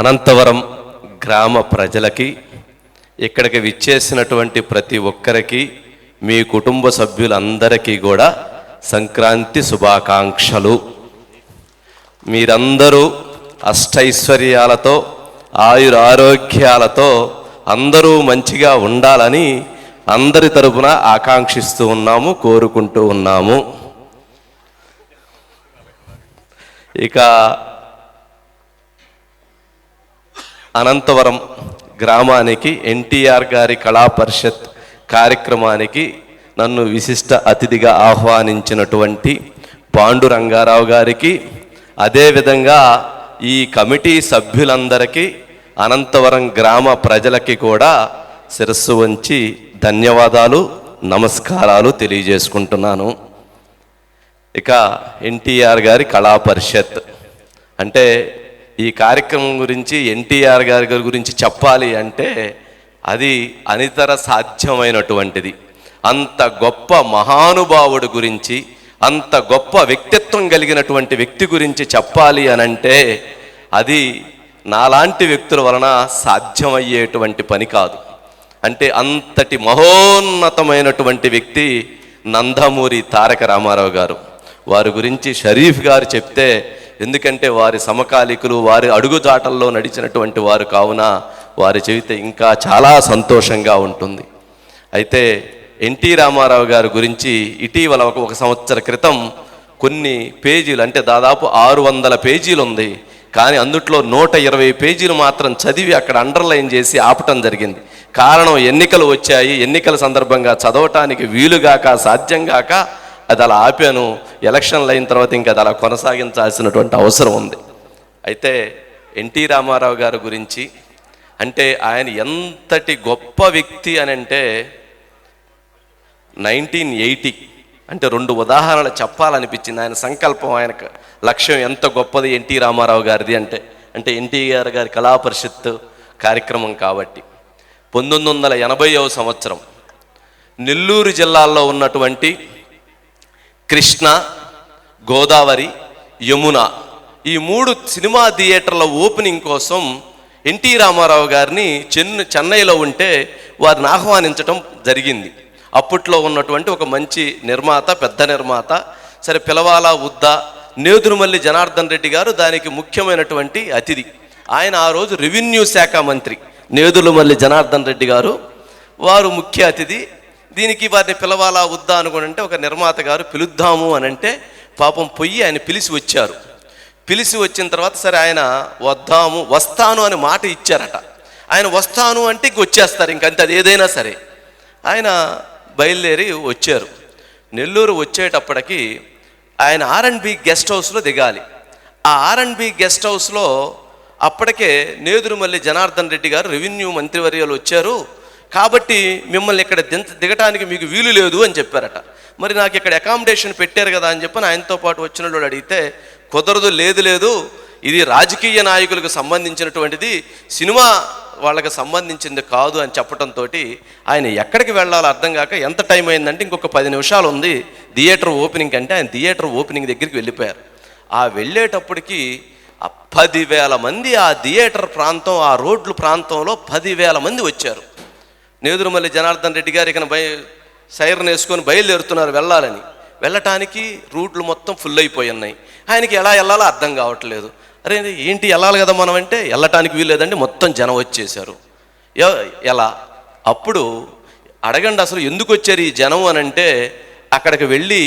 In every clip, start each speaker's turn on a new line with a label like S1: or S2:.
S1: అనంతవరం గ్రామ ప్రజలకి ఇక్కడికి విచ్చేసినటువంటి ప్రతి ఒక్కరికి మీ కుటుంబ సభ్యులందరికీ కూడా సంక్రాంతి శుభాకాంక్షలు. మీరందరూ అష్టైశ్వర్యాలతో ఆయుర ఆరోగ్యాలతో అందరూ మంచిగా ఉండాలని అందరి తరపున ఆకాంక్షిస్తూ ఉన్నాము కోరుకుంటూ ఉన్నాము. ఇక అనంతవరం గ్రామానికి ఎన్టీఆర్ గారి కళా పరిషత్ కార్యక్రమానికి నన్ను విశిష్ట అతిథిగా ఆహ్వానించినటువంటి పాండు రంగారావు గారికి అదేవిధంగా ఈ కమిటీ సభ్యులందరికీ అనంతవరం గ్రామ ప్రజలకి కూడా శిరస్సు వంచి ధన్యవాదాలు నమస్కారాలు తెలియజేసుకుంటున్నాను. ఇక ఎన్టీఆర్ గారి కళా పరిషత్. అంటే ఈ కార్యక్రమం గురించి ఎన్టీఆర్ గారి గారి గురించి చెప్పాలి అంటే అది అనితర సాధ్యమైనటువంటిది. అంత గొప్ప మహానుభావుడు గురించి అంత గొప్ప వ్యక్తిత్వం కలిగినటువంటి వ్యక్తి గురించి చెప్పాలి అనంటే అది నాలాంటి వ్యక్తుల వలన సాధ్యమయ్యేటువంటి పని కాదు. అంటే అంతటి మహోన్నతమైనటువంటి వ్యక్తి నందమూరి తారక రామారావు గారు. వారి గురించి షరీఫ్ గారు చెప్తే ఎందుకంటే వారి సమకాలికులు వారి అడుగుజాటల్లో నడిచినటువంటి వారు కావున వారి చెబితే ఇంకా చాలా సంతోషంగా ఉంటుంది. అయితే ఎన్టీ రామారావు గారి గురించి ఇటీవల ఒక ఒక సంవత్సర క్రితం కొన్ని పేజీలు అంటే దాదాపు ఆరు వందల పేజీలు ఉంది. కానీ అందుట్లో నూట ఇరవై పేజీలు మాత్రం చదివి అక్కడ అండర్లైన్ చేసి ఆపటం జరిగింది. కారణం ఎన్నికలు వచ్చాయి ఎన్నికల సందర్భంగా చదవటానికి వీలుగాక సాధ్యంగాక అది అలా ఆపాను. ఎలక్షన్లు అయిన తర్వాత ఇంకా అది అలా కొనసాగించాల్సినటువంటి అవసరం ఉంది. అయితే ఎన్టీ రామారావు గారి గురించి అంటే ఆయన ఎంతటి గొప్ప వ్యక్తి అని అంటే నైన్టీన్ ఎయిటీ అంటే రెండు ఉదాహరణలు చెప్పాలనిపించింది. ఆయన సంకల్పం ఆయన లక్ష్యం ఎంత గొప్పది ఎన్టీ రామారావు గారిది అంటే అంటే ఎన్టీఆర్ గారి కళా పరిషత్ కార్యక్రమం కాబట్టి. పంతొమ్మిది వందల ఎనభైవ సంవత్సరం నెల్లూరు జిల్లాల్లో ఉన్నటువంటి కృష్ణ గోదావరి యమున. ఈ మూడు సినిమా థియేటర్ల ఓపెనింగ్ కోసం ఎన్టీ రామారావు గారిని చెన్ను చెన్నైలో ఉంటే వారిని ఆహ్వానించడం జరిగింది. అప్పట్లో ఉన్నటువంటి ఒక మంచి నిర్మాత పెద్ద నిర్మాత సరే పిలవాలా వద్దా నేదురుమల్లి జనార్దన్ రెడ్డి గారు దానికి ముఖ్యమైనటువంటి అతిథి. ఆయన ఆ రోజు రెవెన్యూ శాఖ మంత్రి. నేదురుమల్లి జనార్దన్ రెడ్డి గారు వారు ముఖ్య అతిథి. దీనికి వారిని పిలవాలా వద్దా అనుకుంటే ఒక నిర్మాత గారు పిలుద్దాము అని అంటే పాపం పొయ్యి ఆయన పిలిచి వచ్చారు. పిలిచి వచ్చిన తర్వాత సరే ఆయన వద్దాము వస్తాను అని మాట ఇచ్చారట. ఆయన వస్తాను అంటే ఇంక వచ్చేస్తారు ఇంకంతే అది ఏదైనా సరే. ఆయన బయలుదేరి వచ్చారు. నెల్లూరు వచ్చేటప్పటికి ఆయన ఆర్ అండ్ బి గెస్ట్ హౌస్లో దిగాలి. ఆ ఆర్ అండ్ బి గెస్ట్ హౌస్లో అప్పటికే నేదురుమల్లి జనార్దన్ రెడ్డి గారు రెవెన్యూ మంత్రివర్యాలు వచ్చారు. కాబట్టి మిమ్మల్ని ఇక్కడ దింత దిగటానికి మీకు వీలు లేదు అని చెప్పారట. మరి నాకు ఇక్కడ అకామిడేషన్ పెట్టారు కదా అని చెప్పి ఆయనతో పాటు వచ్చిన వాళ్ళు అడిగితే కుదరదు లేదు లేదు. ఇది రాజకీయ నాయకులకు సంబంధించినటువంటిది సినిమా వాళ్ళకి సంబంధించింది కాదు అని చెప్పడంతో ఆయన ఎక్కడికి వెళ్ళాలో అర్థం కాక ఎంత టైం అయిందంటే ఇంకొక పది నిమిషాలు ఉంది. థియేటర్ ఓపెనింగ్ అంటే ఆయన థియేటర్ ఓపెనింగ్ దగ్గరికి వెళ్ళిపోయారు. ఆ వెళ్ళేటప్పటికి పదివేల మంది ఆ థియేటర్ ప్రాంతం ఆ రోడ్లు ప్రాంతంలో పదివేల మంది వచ్చారు. నేదురుమల్లి జనార్దన్ రెడ్డి గారు ఇక్కడ బయ సైరన్ వేసుకొని బయలుదేరుతున్నారు వెళ్ళాలని. వెళ్ళటానికి రూట్లు మొత్తం ఫుల్ అయిపోయి ఉన్నాయి. ఆయనకి ఎలా వెళ్ళాలో అర్థం కావట్లేదు. అరే ఏంటి వెళ్ళాలి కదా మనం అంటే వెళ్ళటానికి వీల్లేదండి మొత్తం జనం వచ్చేసారు ఎలా? అప్పుడు అడగండి అసలు ఎందుకు వచ్చారు ఈ జనం అని అంటే అక్కడికి వెళ్ళి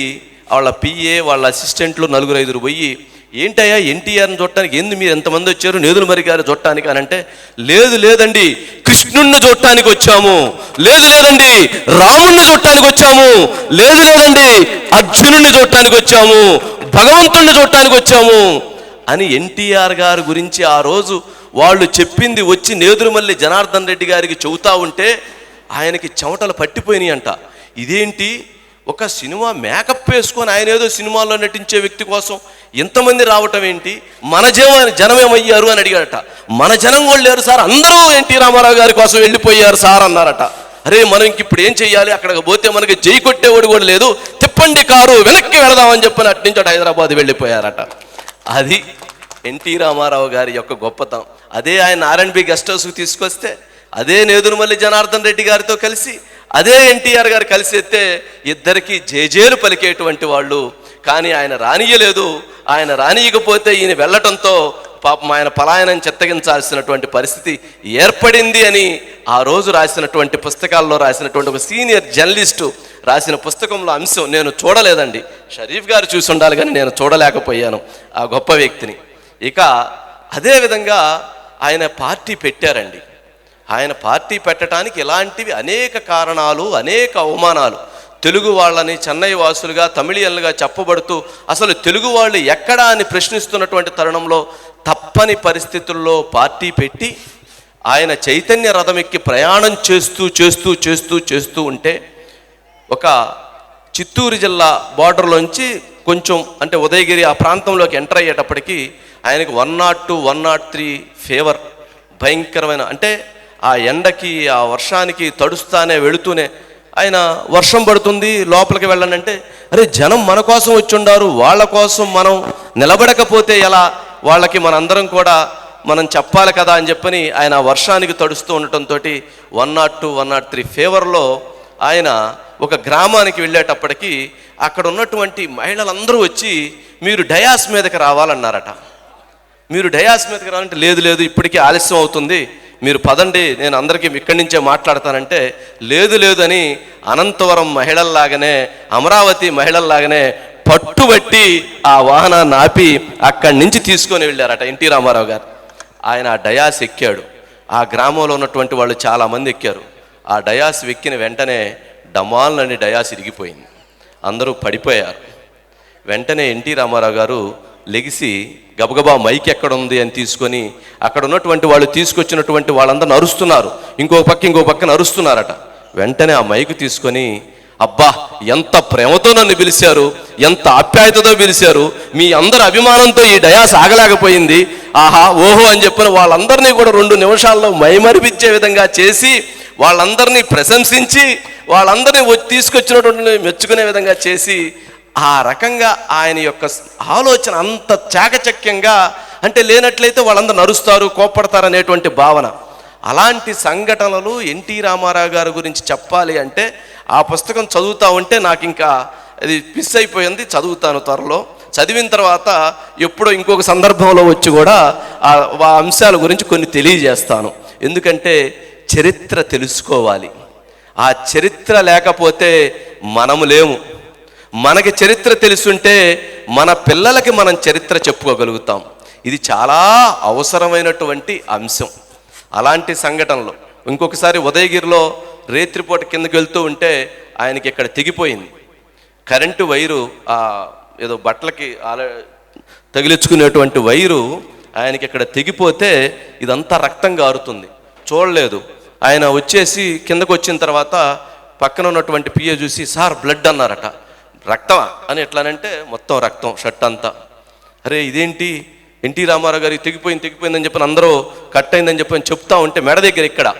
S1: వాళ్ళ పిఏ వాళ్ళ అసిస్టెంట్లు నలుగురు ఐదుగురు పోయి ఏంటయ్యా ఎన్టీఆర్ని చూడటానికి? ఎందు మీరు ఎంతమంది వచ్చారు? నేదులు మరి గారు చూడటానికి అని అంటే లేదు లేదండి కృష్ణుణ్ణి చూడటానికి వచ్చాము. లేదు లేదండి రాముణ్ణి చూడటానికి వచ్చాము. లేదు లేదండి అర్జునుణ్ణి చూడటానికి వచ్చాము. భగవంతుణ్ణి చూడటానికి వచ్చాము. అని ఎన్టీఆర్ గారి గురించి ఆ రోజు వాళ్ళు చెప్పింది వచ్చి నేదురుమల్లి జనార్దన్ రెడ్డి గారికి చెబుతా ఉంటే ఆయనకి చెమటలు పట్టిపోయినాయి అంట ఇదేంటి? ఒక సినిమా మేకప్ వేసుకొని ఆయన ఏదో సినిమాల్లో నటించే వ్యక్తి కోసం ఇంతమంది రావటం ఏంటి? మన జనం జనమేమయ్యారు అని అడిగారట మన జనం కూడా లేరు సార్ అందరూ ఎన్టీ రామారావు గారి కోసం వెళ్ళిపోయారు సార్ అన్నారట. అరే మనం ఇప్పుడు ఏం చెయ్యాలి? అక్కడికి పోతే మనకి జై కొట్టేవాడు కూడా లేదు. తిప్పండి కారు వెనక్కి వెళదామని చెప్పని అటు నుంచి హైదరాబాద్ వెళ్ళిపోయారట. అది ఎన్టీ రామారావు గారి యొక్క గొప్పతనం. అదే ఆయన ఆర్ఎండ్బి గెస్ట్ హౌస్కి తీసుకొస్తే అదే నేదురుమల్లి జనార్దన్ రెడ్డి గారితో కలిసి అదే ఎన్టీఆర్ గారు కలిసి ఎత్తే ఇద్దరికి జేజేలు పలికేటువంటి వాళ్ళు. కానీ ఆయన రానియలేదు ఆయన రానియకపోతే ఈయన వెళ్ళటంతో పాపం ఆయన పలాయనం చెత్తగించాల్సినటువంటి పరిస్థితి ఏర్పడింది అని ఆ రోజు రాసినటువంటి పుస్తకాల్లో రాసినటువంటి ఒక సీనియర్ జర్నలిస్టు రాసిన పుస్తకంలో అంశం నేను చూడలేదండి. షరీఫ్ గారు చూసి ఉండాలి కానీ నేను చూడలేకపోయాను ఆ గొప్ప వ్యక్తిని. ఇక అదేవిధంగా ఆయన పార్టీ పెట్టారండి. ఆయన పార్టీ పెట్టడానికి ఇలాంటివి అనేక కారణాలు అనేక అవమానాలు. తెలుగు వాళ్ళని చెన్నై వాసులుగా తమిళియన్లుగా చెప్పబడుతూ అసలు తెలుగు వాళ్ళు ఎక్కడా అని ప్రశ్నిస్తున్నటువంటి తరుణంలో తప్పని పరిస్థితుల్లో పార్టీ పెట్టి ఆయన చైతన్య రథమెక్కి ప్రయాణం చేస్తూ చేస్తూ చేస్తూ చేస్తూ ఉంటే ఒక చిత్తూరు జిల్లా బార్డర్లోంచి కొంచెం అంటే ఉదయగిరి ఆ ప్రాంతంలోకి ఎంటర్ అయ్యేటప్పటికీ ఆయనకి one not two one not three fever భయంకరమైన అంటే ఆ ఎండకి ఆ వర్షానికి తడుస్తానే వెళుతూనే ఆయన వర్షం పడుతుంది లోపలికి వెళ్ళనంటే అరే జనం మన కోసం వచ్చిండారు వాళ్ళ కోసం మనం నిలబడకపోతే ఎలా? వాళ్ళకి మనందరం కూడా మనం చెప్పాలి కదా అని చెప్పని ఆయన వర్షానికి తడుస్తూ ఉండటంతో one not two one not three ఫీవర్లో ఆయన ఒక గ్రామానికి వెళ్ళేటప్పటికి అక్కడ ఉన్నటువంటి మహిళలందరూ వచ్చి మీరు డయాస్ మీదకి రావాలన్నారట. మీరు డయాస్ మీదకి రావాలంటే లేదు లేదు ఇప్పటికీ ఆలస్యం అవుతుంది మీరు పదండి నేను అందరికీ ఇక్కడి నుంచే మాట్లాడతానంటే లేదు లేదని అనంతవరం మహిళల్లాగానే అమరావతి మహిళల్లాగానే పట్టుబట్టి ఆ వాహనాన్ని ఆపి అక్కడి నుంచి తీసుకొని వెళ్ళారట ఎన్టీ రామారావు గారు. ఆయన ఆ డయాస్ ఎక్కాడు. ఆ గ్రామంలో ఉన్నటువంటి వాళ్ళు చాలామంది ఎక్కారు. ఆ డయాస్ ఎక్కిన వెంటనే డమాల్నని డయాస్ ఇరిగిపోయింది. అందరూ పడిపోయారు. వెంటనే ఎన్టీ రామారావు గారు లెగిసి గబగబా మైక్ ఎక్కడ ఉంది అని తీసుకొని అక్కడ ఉన్నటువంటి వాళ్ళు తీసుకొచ్చినటువంటి వాళ్ళందరూ నరుస్తున్నారు ఇంకో పక్క ఇంకో పక్క నరుస్తున్నారట వెంటనే ఆ మైక్ తీసుకొని అబ్బా ఎంత ప్రేమతో నన్ను పిలిచారు ఎంత ఆప్యాయతతో పిలిచారు మీ అందరి అభిమానంతో ఈ డయాస్ ఆగలేకపోయింది ఆహా ఓహో అని చెప్పిన వాళ్ళందరినీ కూడా రెండు నిమిషాల్లో మైమరిపించే విధంగా చేసి వాళ్ళందరినీ ప్రశంసించి వాళ్ళందరినీ తీసుకొచ్చినటువంటి మెచ్చుకునే విధంగా చేసి ఆ రకంగా ఆయన యొక్క ఆలోచన అంత చాకచక్యంగా అంటే లేనట్లయితే వాళ్ళందరూ నరుస్తారు కోప్పడతారు అనేటువంటి భావన. అలాంటి సంఘటనలు ఎన్టీ రామారావు గారి గురించి చెప్పాలి అంటే ఆ పుస్తకం చదువుతా ఉంటే నాకు ఇంకా అది మిస్ అయిపోయింది చదువుతాను త్వరలో. చదివిన తర్వాత ఎప్పుడో ఇంకొక సందర్భంలో వచ్చి కూడా ఆ ఆ అంశాల గురించి కొన్ని తెలియజేస్తాను. ఎందుకంటే చరిత్ర తెలుసుకోవాలి. ఆ చరిత్ర లేకపోతే మనము లేము. మనకి చరిత్ర తెలుసుంటే మన పిల్లలకి మనం చరిత్ర చెప్పుకోగలుగుతాం. ఇది చాలా అవసరమైనటువంటి అంశం. అలాంటి సంఘటనలు. ఇంకొకసారి ఉదయగిరిలో రేత్రిపూట కిందకి వెళ్తూ ఉంటే ఆయనకి ఇక్కడ తెగిపోయింది. కరెంటు వైరు ఆ ఏదో బట్టలకి తగిలించుకునేటువంటి వైరు ఆయనకి ఇక్కడ తెగిపోతే ఇదంతా రక్తం గారుతుంది. చూడలేదు. ఆయన వచ్చేసి కిందకు వచ్చిన తర్వాత పక్కన ఉన్నటువంటి పిఏ చూసి సార్ బ్లడ్ అన్నారట. రక్తమా? అని ఎట్లానంటే మొత్తం రక్తం షర్ట్ అంతా. అరే ఇదేంటి? ఎన్టీ రామారావు గారికి తెగిపోయింది తెగిపోయిందని చెప్పని అందరూ కట్ అయిందని చెప్పని చెప్తా ఉంటే మెడ దగ్గర ఇక్కడ.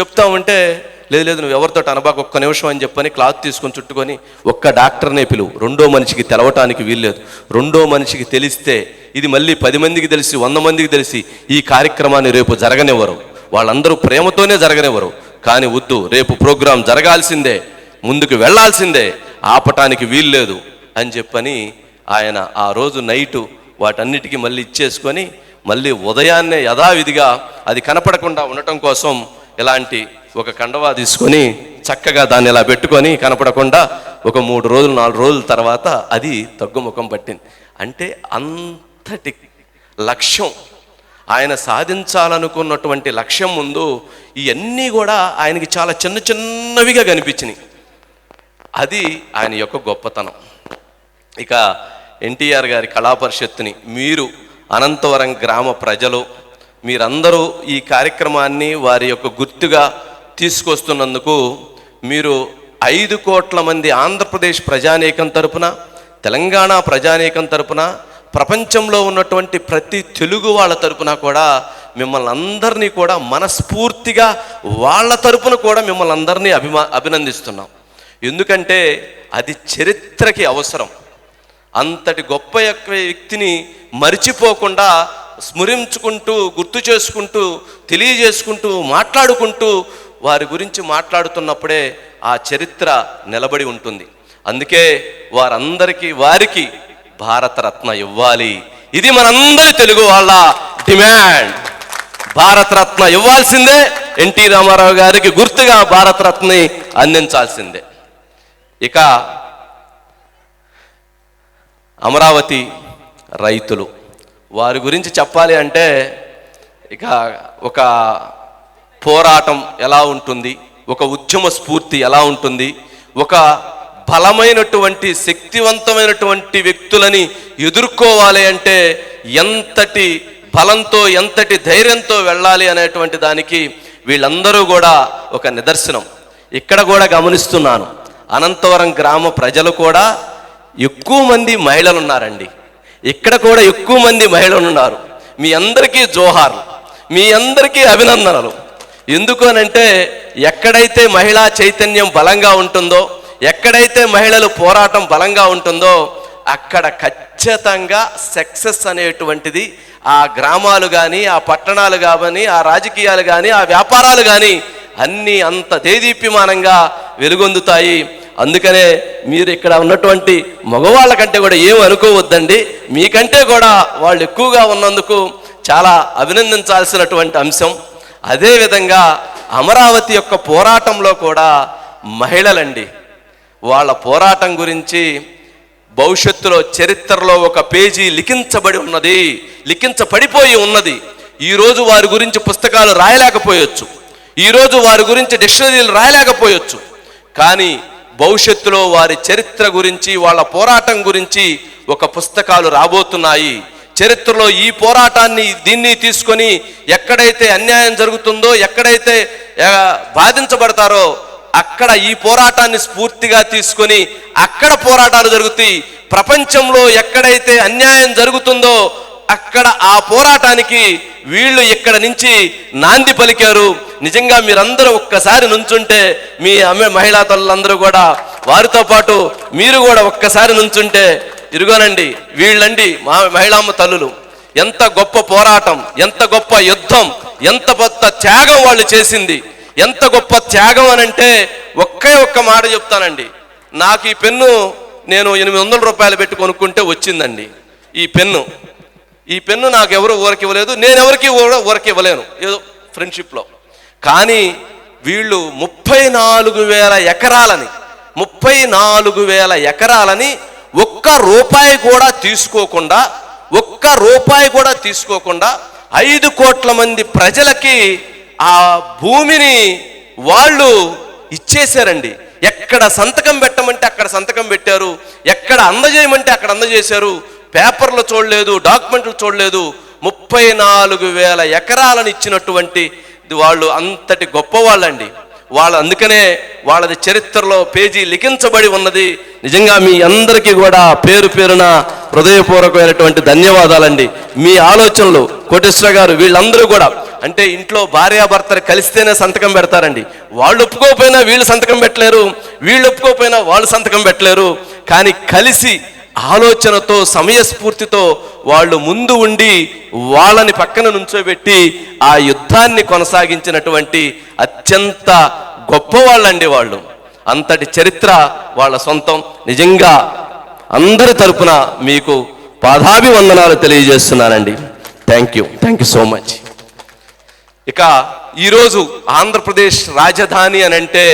S1: చెప్తా ఉంటే లేదు లేదు నువ్వు ఎవరితో అనబాకు ఒక్క నిమిషం అని చెప్పని క్లాత్ తీసుకొని చుట్టుకొని ఒక్క డాక్టర్నే పిలువు. రెండో మనిషికి తెలవటానికి వీల్లేదు. రెండో మనిషికి తెలిస్తే ఇది మళ్ళీ పది మందికి తెలిసి వంద మందికి తెలిసి ఈ కార్యక్రమాన్ని రేపు జరగనివ్వరు. వాళ్ళందరూ ప్రేమతోనే జరగనివ్వరు. కానీ వద్దు రేపు ప్రోగ్రాం జరగాల్సిందే ముందుకు వెళ్ళాల్సిందే ఆపటానికి వీల్లేదు అని చెప్పని ఆయన ఆ రోజు నైటు వాటన్నిటికీ మళ్ళీ ఇచ్చేసుకొని మళ్ళీ ఉదయాన్నే యథావిధిగా అది కనపడకుండా ఉండటం కోసం ఇలాంటి ఒక కండవా తీసుకొని చక్కగా దాన్ని ఇలా పెట్టుకొని కనపడకుండా ఒక మూడు రోజులు నాలుగు రోజుల తర్వాత అది తగ్గుముఖం పట్టింది. అంటే అంతటి లక్ష్యం ఆయన సాధించాలనుకున్నటువంటి లక్ష్యం ముందు ఇవన్నీ కూడా ఆయనకి చాలా చిన్న చిన్నవిగా కనిపించినాయి. అది ఆయన యొక్క గొప్పతనం. ఇక ఎన్టీఆర్ గారి కళాపరిషత్తుని మీరు అనంతవరం గ్రామ ప్రజలు మీరందరూ ఈ కార్యక్రమాన్ని వారి యొక్క గుర్తుగా తీసుకొస్తున్నందుకు మీరు ఐదు కోట్ల మంది ఆంధ్రప్రదేశ్ ప్రజానీకం తరపున తెలంగాణ ప్రజానీకం తరపున ప్రపంచంలో ఉన్నటువంటి ప్రతి తెలుగు వాళ్ళ తరపున కూడా మిమ్మల్ని అందరినీ కూడా మనస్ఫూర్తిగా వాళ్ళ తరపున కూడా మిమ్మల్ని అందరినీ అభిమా అభినందిస్తున్నాం. ఎందుకంటే అది చరిత్రకి అవసరం. అంతటి గొప్ప యొక్క వ్యక్తిని మరిచిపోకుండా స్మరించుకుంటూ గుర్తు చేసుకుంటూ తెలియజేసుకుంటూ మాట్లాడుకుంటూ వారి గురించి మాట్లాడుతున్నప్పుడే ఆ చరిత్ర నిలబడి ఉంటుంది. అందుకే వారందరికీ వారికి భారతరత్న ఇవ్వాలి. ఇది మనందరి తెలుగు వాళ్ళ డిమాండ్. భారతరత్న ఇవ్వాల్సిందే. ఎన్టీ రామారావు గారికి గుర్తుగా భారతరత్ని అందించాల్సిందే. ఇక అమరావతి రైతులు వారి గురించి చెప్పాలి అంటే ఇక ఒక పోరాటం ఎలా ఉంటుంది ఒక ఉద్యమ స్ఫూర్తి ఎలా ఉంటుంది ఒక బలమైనటువంటి శక్తివంతమైనటువంటి వ్యక్తులని ఎదుర్కోవాలి అంటే ఎంతటి బలంతో ఎంతటి ధైర్యంతో వెళ్ళాలి అనేటువంటి దానికి వీళ్ళందరూ కూడా ఒక నిదర్శనం. ఇక్కడ కూడా గమనిస్తున్నాను. అనంతవరం గ్రామ ప్రజలు కూడా ఎక్కువ మంది మహిళలు ఉన్నారండి. ఇక్కడ కూడా ఎక్కువ మంది మహిళలు ఉన్నారు. మీ అందరికీ జోహార్లు మీ అందరికీ అభినందనలు. ఎందుకనంటే ఎక్కడైతే మహిళా చైతన్యం బలంగా ఉంటుందో ఎక్కడైతే మహిళలు పోరాటం బలంగా ఉంటుందో అక్కడ ఖచ్చితంగా సక్సెస్ అనేటువంటిది ఆ గ్రామాలు కానీ ఆ పట్టణాలు కానీ ఆ రాజకీయాలు కానీ ఆ వ్యాపారాలు కానీ అన్నీ అంత దేదీప్యమానంగా వెలుగొందుతాయి. అందుకనే మీరు ఇక్కడ ఉన్నటువంటి మగవాళ్ళ కంటే కూడా ఏం అనుకోవద్దండి. మీకంటే కూడా వాళ్ళు ఎక్కువగా ఉన్నందుకు చాలా అభినందించాల్సినటువంటి అంశం. అదేవిధంగా అమరావతి యొక్క పోరాటంలో కూడా మహిళలండి వాళ్ళ పోరాటం గురించి భవిష్యత్తులో చరిత్రలో ఒక పేజీ లిఖించబడి ఉన్నది లిఖించబడిపోయి ఉన్నది. ఈరోజు వారి గురించి పుస్తకాలు రాయలేకపోయొచ్చు. ఈరోజు వారి గురించి డిక్షనరీలు రాయలేకపోవచ్చు కానీ భవిష్యత్తులో వారి చరిత్ర గురించి వాళ్ళ పోరాటం గురించి ఒక పుస్తకాలు రాబోతున్నాయి. చరిత్రలో ఈ పోరాటాన్ని దీన్ని తీసుకొని ఎక్కడైతే అన్యాయం జరుగుతుందో ఎక్కడైతే బాధించబడతారో అక్కడ ఈ పోరాటాన్ని స్ఫూర్తిగా తీసుకొని అక్కడ పోరాటాలు జరుగుతాయి. ప్రపంచంలో ఎక్కడైతే అన్యాయం జరుగుతుందో అక్కడ ఆ పోరాటానికి వీళ్ళు ఇక్కడ నుంచి నాంది పలికారు. నిజంగా మీరందరూ ఒక్కసారి నుంచుంటే మీ అమ్మ మహిళా తల్లులందరూ కూడా వారితో పాటు మీరు కూడా ఒక్కసారి నుంచుంటే ఇరుగోనండి వీళ్ళండి మా మహిళామ్మ తల్లులు. ఎంత గొప్ప పోరాటం ఎంత గొప్ప యుద్ధం ఎంత గొప్ప త్యాగం వాళ్ళు చేసింది. ఎంత గొప్ప త్యాగం అని అంటే ఒకే ఒక్క మాట చెప్తానండి. నాకు ఈ పెన్ను నేను ఎనిమిది వందల రూపాయలు పెట్టి కొనుక్కుంటే వచ్చిందండి. ఈ పెన్ను. ఈ పెన్ను నాకు ఎవరు ఊరికి ఇవ్వలేదు నేను ఎవరికి కూడా ఊరికి ఇవ్వలేను ఏదో ఫ్రెండ్షిప్లో కానీ వీళ్ళు ముప్పై నాలుగు వేల ఎకరాలని ముప్పై నాలుగు వేల ఎకరాలని ఒక్క రూపాయి కూడా తీసుకోకుండా ఒక్క రూపాయి కూడా తీసుకోకుండా ఐదు కోట్ల మంది ప్రజలకి ఆ భూమిని వాళ్ళు ఇచ్చేశారండి. ఎక్కడ సంతకం పెట్టమంటే అక్కడ సంతకం పెట్టారు ఎక్కడ అందజేయమంటే అక్కడ అందజేశారు పేపర్లు చూడలేదు డాక్యుమెంట్లు చూడలేదు. ముప్పై నాలుగు వేల ఎకరాలను ఇచ్చినటువంటి వాళ్ళు అంతటి గొప్పవాళ్ళండి. వాళ్ళు అందుకనే వాళ్ళది చరిత్రలో పేజీ లిఖించబడి ఉన్నది. నిజంగా మీ అందరికీ కూడా పేరు పేరున హృదయపూర్వకమైనటువంటి ధన్యవాదాలండి. మీ ఆలోచనలు కోటేశ్వర గారు వీళ్ళందరూ కూడా అంటే ఇంట్లో భార్యాభర్తలు కలిస్తేనే సంతకం పెడతారండి. వాళ్ళు ఒప్పుకోకపోయినా వీళ్ళు సంతకం పెట్టలేరు వీళ్ళు ఒప్పుకోకపోయినా వాళ్ళు సంతకం పెట్టలేరు. కానీ కలిసి ఆలోచనతో సమయస్ఫూర్తితో వాళ్ళు ముందు ఉండి వాళ్ళని పక్కన నుంచోబెట్టి ఆ యుద్ధాన్ని కొనసాగించినటువంటి అత్యంత గొప్పవాళ్ళండి వాళ్ళు. అంతటి చరిత్ర వాళ్ళ సొంతం. నిజంగా అందరి తరపున మీకు పాదాభివందనాలు తెలియజేస్తున్నానండి. Thank you thank you so much ఇక ఈరోజు ఆంధ్రప్రదేశ్ రాజధాని అని అంటే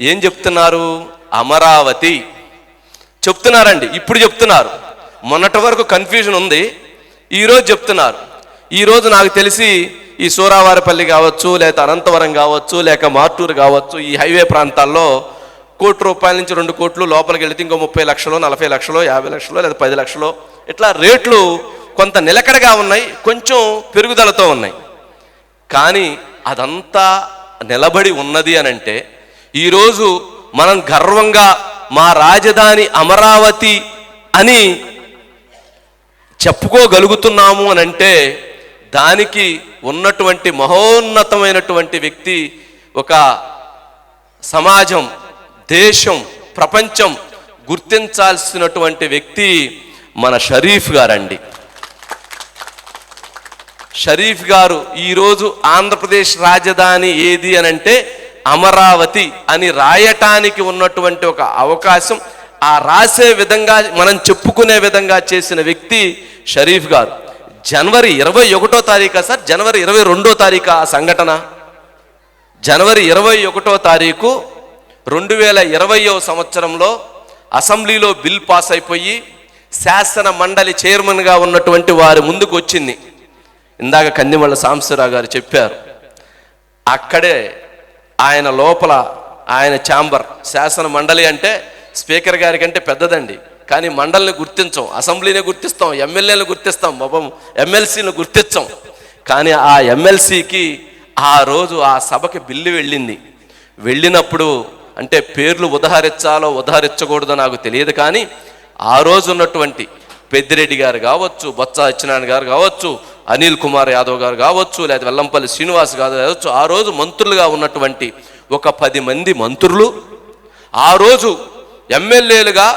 S1: ఏం చెప్తున్నారు? అమరావతి. చెప్తున్నారండి ఇప్పుడు చెప్తున్నారు. మొన్నటి వరకు కన్ఫ్యూజన్ ఉంది. ఈరోజు చెప్తున్నారు. ఈరోజు నాకు తెలిసి ఈ సూరావారిపల్లి కావచ్చు లేక అనంతవరం కావచ్చు లేక మార్టూరు కావచ్చు ఈ హైవే ప్రాంతాల్లో కోటి రూపాయల నుంచి రెండు కోట్లు లోపలికి వెళితే ఇంకో ముప్పై లక్షలు నలభై లక్షలు యాభై లక్షలు లేదా పది లక్షలు ఇట్లా రేట్లు కొంత నిలకడగా ఉన్నాయి కొంచెం పెరుగుదలతో ఉన్నాయి. కానీ అదంతా నిలబడి ఉన్నది అని అంటే ఈరోజు మనం గర్వంగా మా రాజధాని అమరావతి అని చెప్పుకోగలుగుతున్నాము అని అంటే దానికి ఉన్నటువంటి మహోన్నతమైనటువంటి వ్యక్తి ఒక సమాజం దేశం ప్రపంచం గుర్తించాల్సినటువంటి వ్యక్తి మన షరీఫ్ గారండి. షరీఫ్ గారు ఈరోజు ఆంధ్రప్రదేశ్ రాజధాని ఏది అని అంటే అమరావతి అని రాయటానికి ఉన్నటువంటి ఒక అవకాశం ఆ రాసే విధంగా మనం చెప్పుకునే విధంగా చేసిన వ్యక్తి షరీఫ్ గారు. జనవరి ఇరవై ఒకటో తారీఖా సార్? జనవరి ఇరవై రెండో తారీఖు ఆ సంఘటన? జనవరి ఇరవై ఒకటో తారీఖు రెండు వేల ఇరవయో సంవత్సరంలో అసెంబ్లీలో బిల్ పాస్ అయిపోయి శాసన మండలి చైర్మన్గా ఉన్నటువంటి వారి ముందుకు వచ్చింది. ఇందాక కందిమళ్ళ సాంబశివరావు గారు చెప్పారు అక్కడే ఆయన లోపల ఆయన ఛాంబర్ శాసన మండలి అంటే స్పీకర్ గారి కంటే పెద్దదండి. కానీ మండలిని గుర్తించం అసెంబ్లీని గుర్తిస్తాం ఎమ్మెల్యేని గుర్తిస్తాం బాబం ఎమ్మెల్సీని గుర్తించం. కానీ ఆ ఎమ్మెల్సీకి ఆ రోజు ఆ సభకి బిల్లు వెళ్ళింది. వెళ్ళినప్పుడు అంటే పేర్లు ఉదహరించాలో ఉదహరించకూడదో నాకు తెలియదు కానీ ఆ రోజు ఉన్నటువంటి పెద్దిరెడ్డి గారు కావచ్చు బొత్స సత్యనారాయణ గారు కావచ్చు అనిల్ కుమార్ యాదవ్ గారు కావచ్చు లేదా వెల్లంపల్లి శ్రీనివాస్ గారు కావచ్చు ఆ రోజు మంత్రులుగా ఉన్నటువంటి ఒక పది మంది మంత్రులు ఆ రోజు ఎమ్మెల్యేలుగా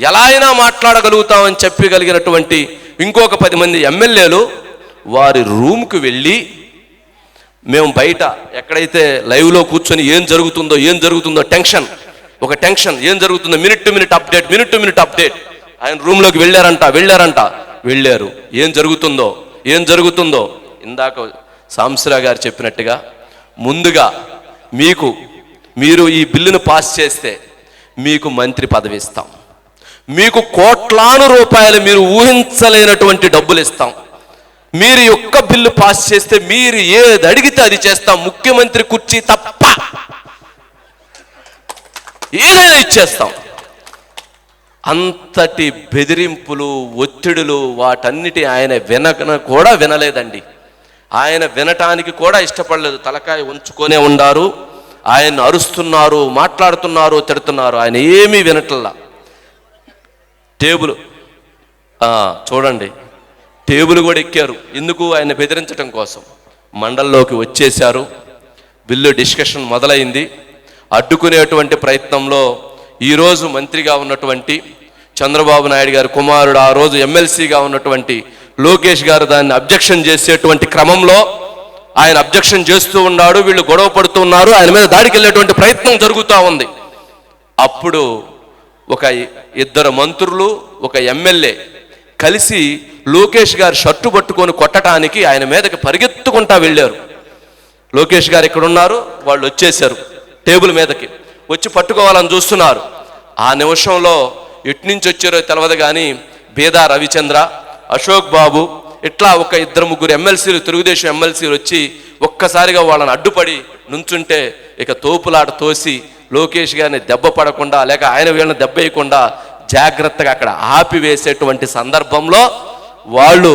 S1: ఎలా అయినా మాట్లాడగలుగుతామని చెప్పగలిగినటువంటి ఇంకొక పది మంది ఎమ్మెల్యేలు వారి రూమ్కి వెళ్ళి మేము బయట ఎక్కడైతే లైవ్లో కూర్చొని ఏం జరుగుతుందో ఏం జరుగుతుందో టెన్షన్ ఒక టెన్షన్ ఏం జరుగుతుందో minute to minute update minute to minute update ఆయన రూమ్లోకి వెళ్ళారంట వెళ్ళారంట. వెళ్ళారు. ఏం జరుగుతుందో ఏం జరుగుతుందో. ఇందాక సాంసరా గారు చెప్పినట్టుగా ముందుగా మీకు మీరు ఈ బిల్లును పాస్ చేస్తే మీకు మంత్రి పదవి ఇస్తాం. మీకు కోట్లాను రూపాయలు మీరు ఊహించలేనటువంటి డబ్బులు ఇస్తాం. మీరు యొక్క బిల్లు పాస్ చేస్తే మీరు ఏది అడిగితే అది చేస్తాం. ముఖ్యమంత్రి కుర్చీ తప్ప. ఏదైనా ఇచ్చేస్తాం. అంతటి బెదిరింపులు ఒత్తిడులు వాటన్నిటి ఆయన వినకన కూడా వినలేదండి. ఆయన వినటానికి కూడా ఇష్టపడలేదు. తలకాయ ఉంచుకొనే ఉండారు. ఆయన అరుస్తున్నారు మాట్లాడుతున్నారు తిడుతున్నారు. ఆయన ఏమీ వినట్లా టేబుల్ చూడండి. టేబుల్ కూడా ఎక్కారు. ఎందుకు? ఆయన బెదిరించడం కోసం. మండల్లోకి వచ్చేశారు. బిల్లు డిస్కషన్ మొదలైంది. అడ్డుకునేటువంటి ప్రయత్నంలో ఈరోజు మంత్రిగా ఉన్నటువంటి చంద్రబాబు నాయుడు గారి కుమారుడు ఆ రోజు ఎమ్మెల్సీగా ఉన్నటువంటి లోకేష్ గారు దాన్ని అబ్జెక్షన్ చేసేటువంటి క్రమంలో ఆయన అబ్జెక్షన్ చేస్తూ ఉన్నాడు వీళ్ళు గొడవ పడుతూ ఉన్నారు ఆయన మీద దాడికి వెళ్ళేటువంటి ప్రయత్నం జరుగుతూ ఉంది. అప్పుడు ఒక ఇద్దరు మంత్రులు ఒక ఎమ్మెల్యే కలిసి లోకేష్ గారు షర్టు పట్టుకొని కొట్టడానికి ఆయన మీదకి పరిగెత్తుకుంటా వెళ్ళారు. లోకేష్ గారు ఇక్కడ ఉన్నారు వాళ్ళు వచ్చేసారు టేబుల్ మీదకి. వచ్చి పట్టుకోవాలని చూస్తున్నారు. ఆ నిమిషంలో ఎట్నుంచి వచ్చారో తెలవదు కానీ బేదా రవిచంద్ర అశోక్ బాబు ఇట్లా ఒక ఇద్దరు ముగ్గురు ఎమ్మెల్సీలు తెలుగుదేశం ఎమ్మెల్సీలు వచ్చి ఒక్కసారిగా వాళ్ళని అడ్డుపడి నుంచుంటే ఇక తోపులాట తోసి లోకేష్ గారిని దెబ్బ పడకుండా లేక ఆయన వీళ్ళని దెబ్బ వేయకుండా జాగ్రత్తగా అక్కడ ఆపివేసేటువంటి సందర్భంలో వాళ్ళు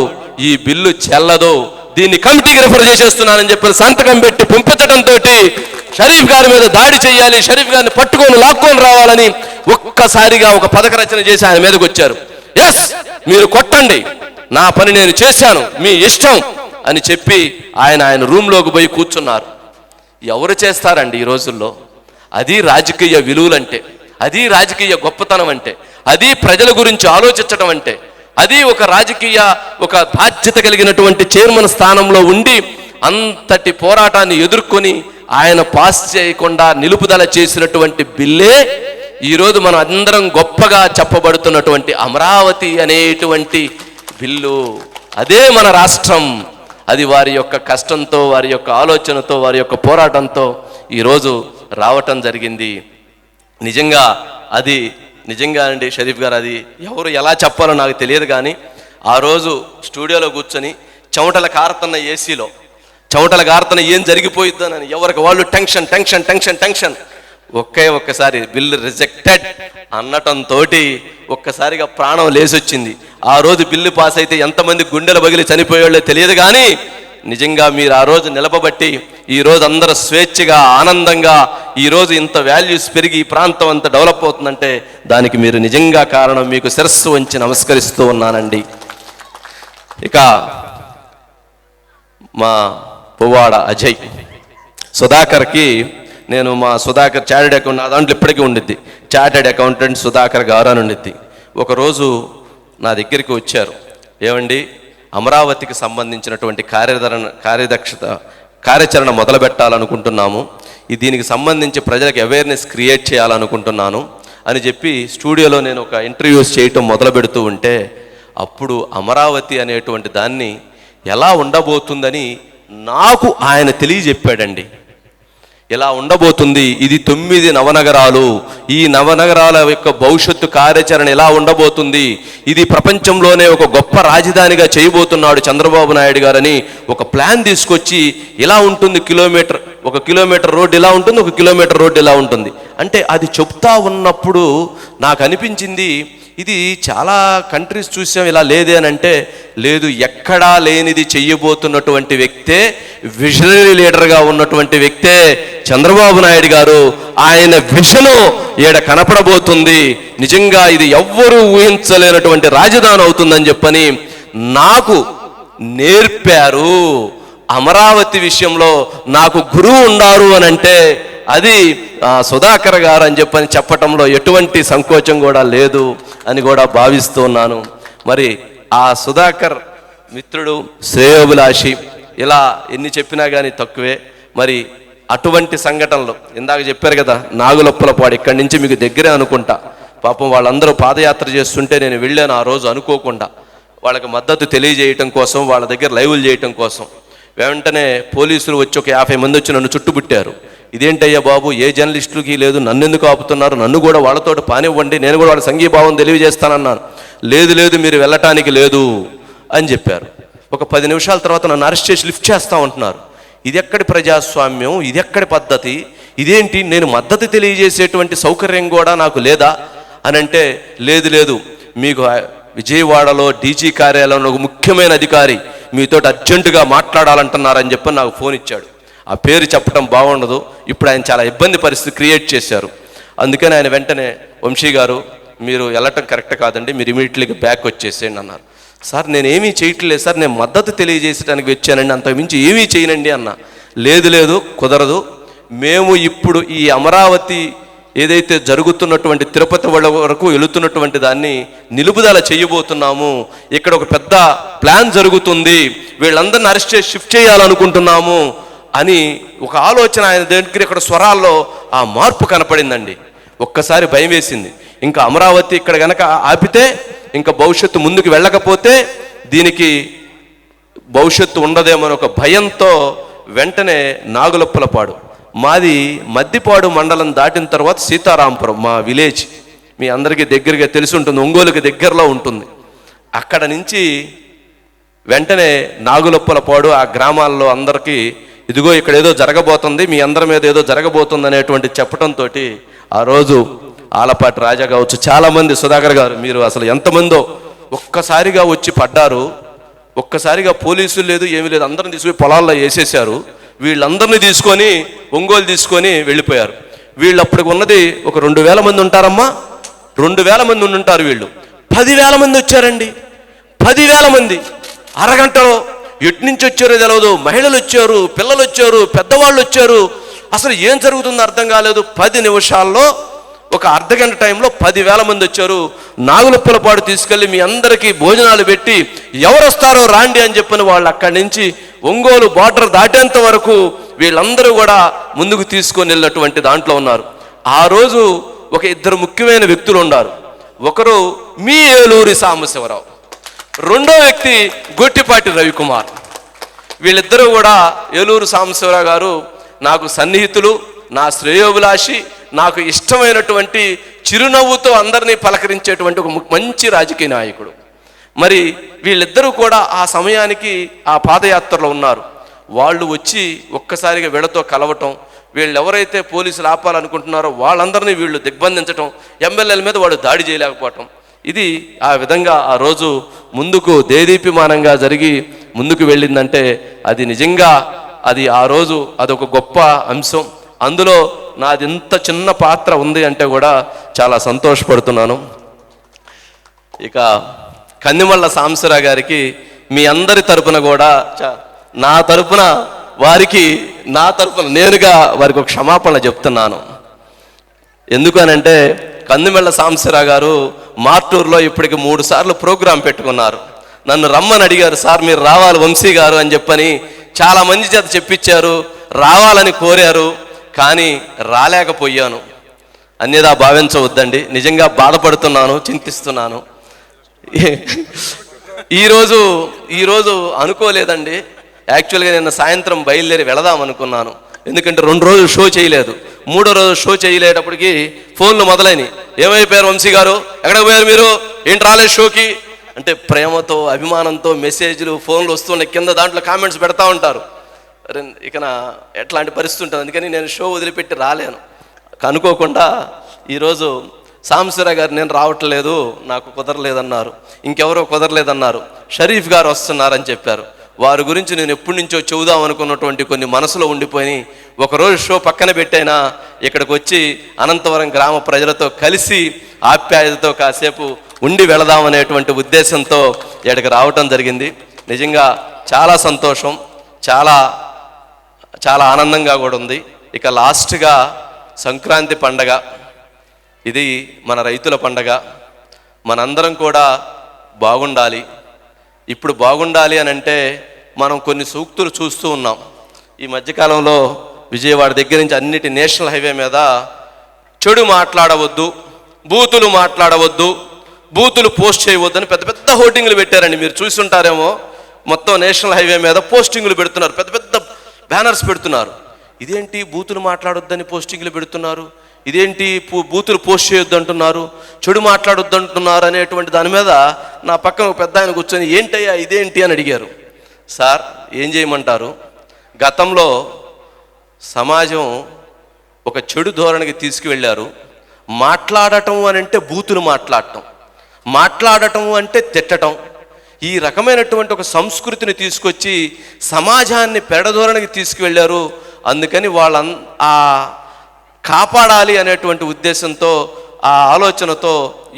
S1: ఈ బిల్లు చెల్లదు. దీన్ని కమిటీకి రిఫర్ చేసేస్తున్నానని చెప్పి సంతకం పెట్టి పంపించడంతో షరీఫ్ గారి మీద దాడి చేయాలి షరీఫ్ గారిని పట్టుకొని లాక్కొని రావాలని ఒక్కసారిగా ఒక పథక రచన చేసి ఆయన మీదకి వచ్చారు. ఎస్ మీరు కొట్టండి. నా పని నేను చేశాను మీ ఇష్టం అని చెప్పి ఆయన ఆయన రూమ్లోకి పోయి కూర్చున్నారు. ఎవరు చేస్తారండి ఈ రోజుల్లో? అది రాజకీయ విలువలంటే అది రాజకీయ గొప్పతనం అంటే అది ప్రజల గురించి ఆలోచించడం అంటే అది ఒక రాజకీయ ఒక బాధ్యత కలిగినటువంటి చైర్మన్ స్థానంలో ఉండి అంతటి పోరాటాన్ని ఎదుర్కొని ఆయన పాస్ చేయకుండా నిలుపుదల చేసినటువంటి బిల్లే ఈరోజు మనం అందరం గొప్పగా చెప్పబడుతున్నటువంటి అమరావతి అనేటువంటి బిల్లు. అదే మన రాష్ట్రం. అది వారి యొక్క కష్టంతో వారి యొక్క ఆలోచనతో వారి యొక్క పోరాటంతో ఈరోజు రావటం జరిగింది. నిజంగా అది నిజంగా అండి షరీఫ్ గారు అది ఎవరు ఎలా చెప్పాలో నాకు తెలియదు కానీ ఆ రోజు స్టూడియోలో కూర్చొని చెమటల కారుతున్న ఏసీలో చౌటల గార్తన ఏం జరిగిపోయిద్దోనని. ఎవరికి వాళ్ళు టెన్షన్ టెన్షన్ టెన్షన్ టెన్షన్. ఒకే ఒక్కసారి బిల్లు రిజెక్టెడ్ అనటంతో ఒక్కసారిగా ప్రాణం లేసొచ్చింది. ఆ రోజు బిల్లు పాస్ అయితే ఎంతమంది గుండెలు బగిలి చనిపోయేళ్ళో తెలియదు కానీ నిజంగా మీరు ఆ రోజు నిలబబట్టి ఈ రోజు అందరూ స్వేచ్ఛగా ఆనందంగా ఈరోజు ఇంత వాల్యూస్ పెరిగి ఈ ప్రాంతం అంత డెవలప్ అవుతుందంటే దానికి మీరు నిజంగా కారణం మీకు శిరస్సు వంచి నమస్కరిస్తూ ఉన్నానండి. ఇక మా పువ్వాడ అజయ్. సుధాకర్కి నేను మా సుధాకర్ చార్టెడ్ అకౌంట్ నా దాంట్లో ఇప్పటికీ ఉండిద్ది. చార్టెడ్ అకౌంటెంట్ సుధాకర్ గారు అని ఉండిద్ది. ఒకరోజు నా దగ్గరికి వచ్చారు. ఏమండి అమరావతికి సంబంధించినటువంటి కార్యధరణ కార్యదక్షత కార్యాచరణ మొదలు పెట్టాలనుకుంటున్నాము దీనికి సంబంధించి ప్రజలకు అవేర్నెస్ క్రియేట్ చేయాలనుకుంటున్నాను అని చెప్పి స్టూడియోలో నేను ఒక ఇంటర్వ్యూస్ చేయటం మొదలు పెడుతూ ఉంటే అప్పుడు అమరావతి అనేటువంటి దాన్ని ఎలా ఉండబోతుందని నాకు ఆయన తెలియజెప్పాడండి. ఇలా ఉండబోతుంది? ఇది తొమ్మిది నవనగరాలు. ఈ నవనగరాల యొక్క భవిష్యత్తు కార్యాచరణ ఎలా ఉండబోతుంది? ఇది ప్రపంచంలోనే ఒక గొప్ప రాజధానిగా చేయబోతున్నాడు చంద్రబాబు నాయుడు గారని ఒక ప్లాన్ తీసుకొచ్చి ఇలా ఉంటుంది కిలోమీటర్ ఒక కిలోమీటర్ రోడ్డు ఇలా ఉంటుంది? ఒక కిలోమీటర్ రోడ్డు ఇలా ఉంటుంది? అంటే అది చెప్తా ఉన్నప్పుడు నాకు అనిపించింది ఇది చాలా కంట్రీస్ చూసాం ఇలా లేదే అని అంటే లేదు ఎక్కడా లేనిది చెయ్యబోతున్నటువంటి వ్యక్తే విజనరీ లీడర్గా ఉన్నటువంటి వ్యక్తే చంద్రబాబు నాయుడు గారు ఆయన విషను ఈడ కనపడబోతుంది. నిజంగా ఇది ఎవ్వరూ ఊహించలేనటువంటి రాజధాని అవుతుందని చెప్పని నాకు నేర్పారు. అమరావతి విషయంలో నాకు గురువు ఉండారు అని అంటే అది సుధాకర్ గారు అని చెప్పని చెప్పటంలో ఎటువంటి సంకోచం కూడా లేదు అని కూడా భావిస్తూ ఉన్నాను. మరి ఆ సుధాకర్ మిత్రుడు శ్రేయోభిలాషి ఇలా ఎన్ని చెప్పినా కానీ తక్కువే. మరి అటువంటి సంఘటనలు ఇందాక చెప్పారు కదా నాగులొప్పలపాడు ఇక్కడి నుంచి మీకు దగ్గరే అనుకుంటా. పాపం వాళ్ళందరూ పాదయాత్ర చేస్తుంటే నేను వెళ్ళాను ఆ రోజు అనుకోకుండా. వాళ్ళకి మద్దతు తెలియజేయటం కోసం వాళ్ళ దగ్గర లైవ్లు చేయటం కోసం. వెంటనే పోలీసులు వచ్చి ఒక యాభై మంది వచ్చి నన్ను చుట్టుముట్టారు ఇదేంటయ్యా బాబు? ఏ జర్నలిస్టులకి లేదు నన్ను ఎందుకు ఆపుతున్నారు? నన్ను కూడా వాళ్ళతో పానివ్వండి నేను కూడా వాళ్ళ సంఘీభావం తెలియజేస్తానన్నాను. లేదు లేదు మీరు వెళ్ళటానికి లేదు అని చెప్పారు. ఒక పది నిమిషాల తర్వాత నన్ను అరెస్ట్ చేసి లిఫ్ట్ చేస్తా ఉంటున్నారు. ఇది ఎక్కడి ప్రజాస్వామ్యం? ఇది ఎక్కడి పద్ధతి? ఇదేంటి? నేను మద్దతు తెలియజేసేటువంటి సౌకర్యం కూడా నాకు లేదా? అని అంటే లేదు లేదు. మీకు విజయవాడలో డీజీ కార్యాలయంలో ఒక ముఖ్యమైన అధికారి మీతో అర్జెంటుగా మాట్లాడాలంటున్నారని చెప్పి నాకు ఫోన్ ఇచ్చాడు. ఆ పేరు చెప్పడం బాగుండదు. ఇప్పుడు ఆయన చాలా ఇబ్బంది పరిస్థితి క్రియేట్ చేశారు. అందుకని ఆయన వెంటనే వంశీ గారు మీరు వెళ్ళటం కరెక్ట్ కాదండి మీరు ఇమీడియట్లీగా బ్యాక్ వచ్చేసేయండి అన్నారు. సార్ నేను ఏమీ చేయట్లేదు సార్ నేను మద్దతు తెలియజేసడానికి వచ్చానండి అంత మించి ఏమీ చేయనండి అన్న. లేదు లేదు కుదరదు. మేము ఇప్పుడు ఈ అమరావతి ఏదైతే జరుగుతున్నటువంటి తిరుపతి వాళ్ళ వరకు వెళుతున్నటువంటి దాన్ని నిలుపుదల చేయబోతున్నాము. ఇక్కడ ఒక పెద్ద ప్లాన్ జరుగుతుంది. వీళ్ళందరిని అరెస్ట్ చేసి షిఫ్ట్ చేయాలనుకుంటున్నాము. అని ఒక ఆలోచన ఆయన దగ్గర ఇక్కడ స్వరాల్లో ఆ మార్పు కనపడిందండి. ఒక్కసారి భయం వేసింది. ఇంకా అమరావతి ఇక్కడ గనక ఆపితే ఇంకా భవిష్యత్తు ముందుకు వెళ్ళకపోతే దీనికి భవిష్యత్తు ఉండదేమని ఒక భయంతో వెంటనే నాగులప్పులపాడు మాది మద్దిపాడు మండలం దాటిన తర్వాత సీతారాంపురం మా విలేజ్. మీ అందరికీ దగ్గరగా తెలిసి ఉంటుంది ఒంగోలుకి దగ్గరలో ఉంటుంది. అక్కడ నుంచి వెంటనే నాగులప్పులపాడు ఆ గ్రామాల్లో అందరికీ ఇదిగో ఇక్కడ ఏదో జరగబోతుంది మీ అందరి మీద ఏదో జరగబోతుంది అనేటువంటి చెప్పడంతో ఆ రోజు ఆలపాటి రాజా కావచ్చు చాలామంది సుధాకర్ గారు మీరు అసలు ఎంతమందో ఒక్కసారిగా వచ్చి పడ్డారు. ఒక్కసారిగా పోలీసులు లేదు ఏమీ లేదు అందరిని తీసుకుని పొలాల్లో వేసేసారు వీళ్ళందరినీ తీసుకొని ఒంగోలు తీసుకొని వెళ్ళిపోయారు. వీళ్ళు అప్పటికి ఉన్నది ఒక రెండు వేల మంది ఉంటారమ్మా. రెండు వేల మంది ఉండి ఉంటారు వీళ్ళు. పదివేల మంది వచ్చారండి. పదివేల మంది. అరగంటలో ఎటు నుంచి వచ్చారో తెలియదు మహిళలు వచ్చారు పిల్లలు వచ్చారు పెద్దవాళ్ళు వచ్చారు. అసలు ఏం జరుగుతుందో అర్థం కాలేదు. పది నిమిషాల్లో ఒక అర్ధగంట టైంలో పదివేల మంది వచ్చారు. నాగులప్పలపాడు తీసుకెళ్ళి మీ అందరికీ భోజనాలు పెట్టి ఎవరు వస్తారో రాండి అని చెప్పిన వాళ్ళు అక్కడి నుంచి ఒంగోలు బార్డర్ దాటేంత వరకు వీళ్ళందరూ కూడా ముందుకు తీసుకొని వెళ్ళినటువంటి దాంట్లో ఉన్నారు. ఆ రోజు ఒక ఇద్దరు ముఖ్యమైన వ్యక్తులు ఉన్నారు. ఒకరు మీ ఏలూరి సాంబశివరావు. రెండో వ్యక్తి గొట్టిపాటి రవికుమార్. వీళ్ళిద్దరూ కూడా ఏలూరు సాంబశివరావు గారు నాకు సన్నిహితులు నా శ్రేయోభిలాషి నాకు ఇష్టమైనటువంటి చిరునవ్వుతో అందరినీ పలకరించేటువంటి ఒక మంచి రాజకీయ నాయకుడు. మరి వీళ్ళిద్దరూ కూడా ఆ సమయానికి ఆ పాదయాత్రలో ఉన్నారు. వాళ్ళు వచ్చి ఒక్కసారిగా వీళ్ళతో కలవటం వీళ్ళు ఎవరైతే పోలీసులు ఆపాలనుకుంటున్నారో వాళ్ళందరినీ వీళ్ళు దిగ్బంధించటం ఎమ్మెల్యేల మీద వాళ్ళు దాడి చేయలేకపోవటం ఇది ఆ విధంగా ఆ రోజు ముందుకు దేదీప్యమానంగా జరిగి ముందుకు వెళ్ళిందంటే అది నిజంగా అది ఆ రోజు అదొక గొప్ప అంశం. అందులో నాది ఇంత చిన్న పాత్ర ఉంది అంటే కూడా చాలా సంతోషపడుతున్నాను. ఇక కందిమల్ల సాంసరా గారికి మీ అందరి తరపున కూడా నా తరపున వారికి నా తరపున నేరుగా వారికి ఒక క్షమాపణ చెప్తున్నాను. ఎందుకనంటే కందిమెళ్ళ సాంసరా గారు మార్టూర్లో ఇప్పటికి మూడు సార్లు ప్రోగ్రాం పెట్టుకున్నారు. నన్ను రమ్మని అడిగారు సార్ మీరు రావాలి వంశీ గారు అని చెప్పని చాలా మంది చేత చెప్పించారు రావాలని కోరారు కానీ రాలేకపోయాను. అన్యదా భావించవద్దండి నిజంగా బాధపడుతున్నాను చింతిస్తున్నాను. ఈరోజు ఈరోజు అనుకోలేదండి. యాక్చువల్గా నిన్న సాయంత్రం బయలుదేరి వెళదాం అనుకున్నాను ఎందుకంటే రెండు రోజులు షో చేయలేదు. మూడో రోజు షో చేయలేటప్పటికి ఫోన్లు మొదలైనవి ఏమైపోయారు వంశీ గారు? ఎక్కడ పోయారు మీరు? ఏంటి రాలేదు షోకి? అంటే ప్రేమతో అభిమానంతో మెసేజ్లు ఫోన్లు వస్తున్నాయి. కింద దాంట్లో కామెంట్స్ పెడతా ఉంటారు. ఇక నా ఎట్లాంటి పరిస్థితి ఉంటుంది? అందుకని నేను షో వదిలిపెట్టి రాలేను. అనుకోకుండా ఈరోజు సాంసరా గారు నేను రావట్లేదు నాకు కుదరలేదన్నారు. ఇంకెవరో కుదరలేదన్నారు. షరీఫ్ గారు వస్తున్నారని చెప్పారు. వారి గురించి నేను ఎప్పటి నుంచో చెబుదాం అనుకున్నటువంటి కొన్ని మనసులో ఉండిపోయి ఒకరోజు షో పక్కన పెట్టైనా ఇక్కడికి వచ్చి అనంతవరం గ్రామ ప్రజలతో కలిసి ఆప్యాయతతో కాసేపు ఉండి వెళదామనేటువంటి ఉద్దేశంతో ఇక్కడికి రావటం జరిగింది. నిజంగా చాలా సంతోషం చాలా చాలా ఆనందంగా కూడా ఉంది. ఇక లాస్ట్గా సంక్రాంతి పండగ. ఇది మన రైతుల పండగ. మనందరం కూడా బాగుండాలి. ఇప్పుడు బాగుండాలి అని అంటే మనం కొన్ని సూక్తులు చూస్తూ ఉన్నాం. ఈ మధ్యకాలంలో విజయవాడ దగ్గర నుంచి అన్నిటి నేషనల్ హైవే మీద చెడు మాట్లాడవద్దు బూతులు మాట్లాడవద్దు బూతులు పోస్ట్ చేయవద్దని పెద్ద పెద్ద హోర్డింగ్లు పెట్టారండి. మీరు చూసుంటారేమో మొత్తం నేషనల్ హైవే మీద పోస్టింగ్లు పెడుతున్నారు. పెద్ద పెద్ద బ్యానర్స్ పెడుతున్నారు. ఇదేంటి బూతులు మాట్లాడొద్దని పోస్టింగ్లు పెడుతున్నారు? ఇదేంటి పూ- బూతులు పోస్ట్ చేయొద్దు అంటున్నారు చెడు మాట్లాడొద్దు అంటున్నారు అనేటువంటి దాని మీద నా పక్కన ఒక పెద్ద ఆయన కూర్చొని ఏంటయ్యా ఇదేంటి? అని అడిగారు. సార్ ఏం చేయమంటారు? గతంలో సమాజం ఒక చెడు ధోరణికి తీసుకువెళ్ళారు. మాట్లాడటం అని అంటే బూతులు మాట్లాడటం. మాట్లాడటం అంటే తిట్టటం. ఈ రకమైనటువంటి ఒక సంస్కృతిని తీసుకొచ్చి సమాజాన్ని పెడధోరణికి తీసుకువెళ్ళారు. అందుకని వాళ్ళ ఆ కాపాడాలి అనేటువంటి ఉద్దేశంతో ఆ ఆలోచనతో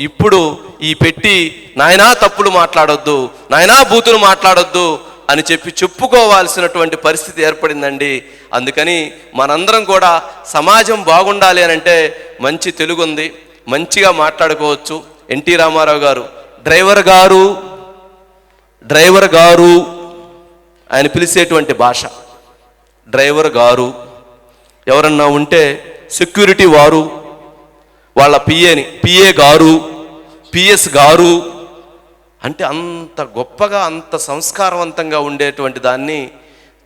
S1: ఇప్పుడు ఈ పెట్టి నాయనా తప్పులు మాట్లాడొద్దు నాయనా బూతులు మాట్లాడొద్దు అని చెప్పి చెప్పుకోవాల్సినటువంటి పరిస్థితి ఏర్పడిందండి. అందుకని మనందరం కూడా సమాజం బాగుండాలి అని అంటే మంచి తెలుగు ఉంది మంచిగా మాట్లాడుకోవచ్చు. ఎన్టీ రామారావు గారు డ్రైవర్ గారు డ్రైవర్ గారు ఆయన పిలిచేటువంటి భాష. డ్రైవర్ గారు ఎవరన్నా ఉంటే సెక్యూరిటీ వారు వాళ్ళ పిఏని పిఏ గారు పిఎస్ గారు అంటే అంత గొప్పగా అంత సంస్కారవంతంగా ఉండేటువంటి దాన్ని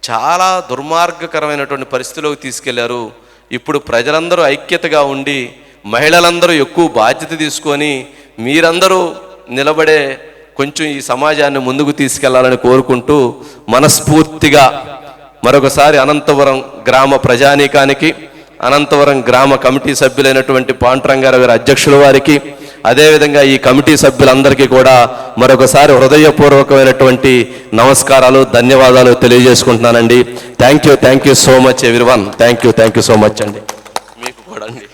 S1: చాలా దుర్మార్గకరమైనటువంటి పరిస్థితిలోకి తీసుకెళ్ళారు. ఇప్పుడు ప్రజలందరూ ఐక్యతగా ఉండి మహిళలందరూ ఎక్కువ బాధ్యత తీసుకొని మీరందరూ నిలబడే కొంచెం ఈ సమాజాన్ని ముందుకు తీసుకెళ్ళాలని కోరుకుంటూ మనస్ఫూర్తిగా మరొకసారి అనంతపురం గ్రామ ప్రజానీకానికి అనంతపురం గ్రామ కమిటీ సభ్యులైనటువంటి పాండురంగారావు గారి అధ్యక్షుల వారికి అదేవిధంగా ఈ కమిటీ సభ్యులందరికీ కూడా మరొకసారి హృదయపూర్వకమైనటువంటి నమస్కారాలు ధన్యవాదాలు తెలియజేసుకుంటున్నానండి. Thank you thank you so much everyone thank you thank you so much అండి. మీకు కూడా అండి.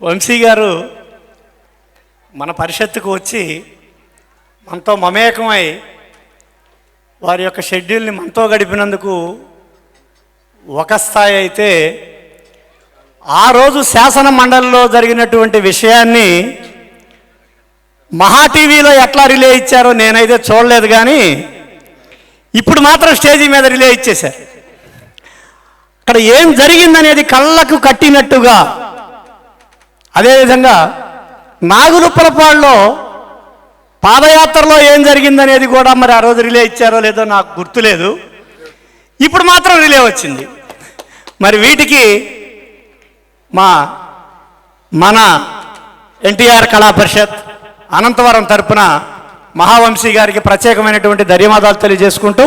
S2: వంశీ గారు మన పరిషత్తుకు వచ్చి మనతో మమేకమై వారి యొక్క షెడ్యూల్ని మనతో గడిపినందుకు ఒక స్థాయి అయితే ఆ రోజు శాసన మండలిలో జరిగినటువంటి విషయాన్ని మహా టీవీలో ఎట్లా రిలే ఇచ్చారో నేనైతే చూడలేదు కానీ ఇప్పుడు మాత్రం స్టేజీ మీద రిలే ఇచ్చేశారు. అక్కడ ఏం జరిగిందనేది కళ్ళకు కట్టినట్టుగా అదేవిధంగా నాగులుప్పలపాడులో పాదయాత్రలో ఏం జరిగిందనేది కూడా మరి ఆ రోజు రిలే ఇచ్చారో లేదో నాకు గుర్తులేదు. ఇప్పుడు మాత్రం రిలే వచ్చింది. మరి వీటికి మా మన ఎన్టీఆర్ కళా పరిషత్ అనంతవరం తరపున మహావంశీ గారికి ప్రత్యేకమైనటువంటి ధన్యవాదాలు తెలియజేసుకుంటూ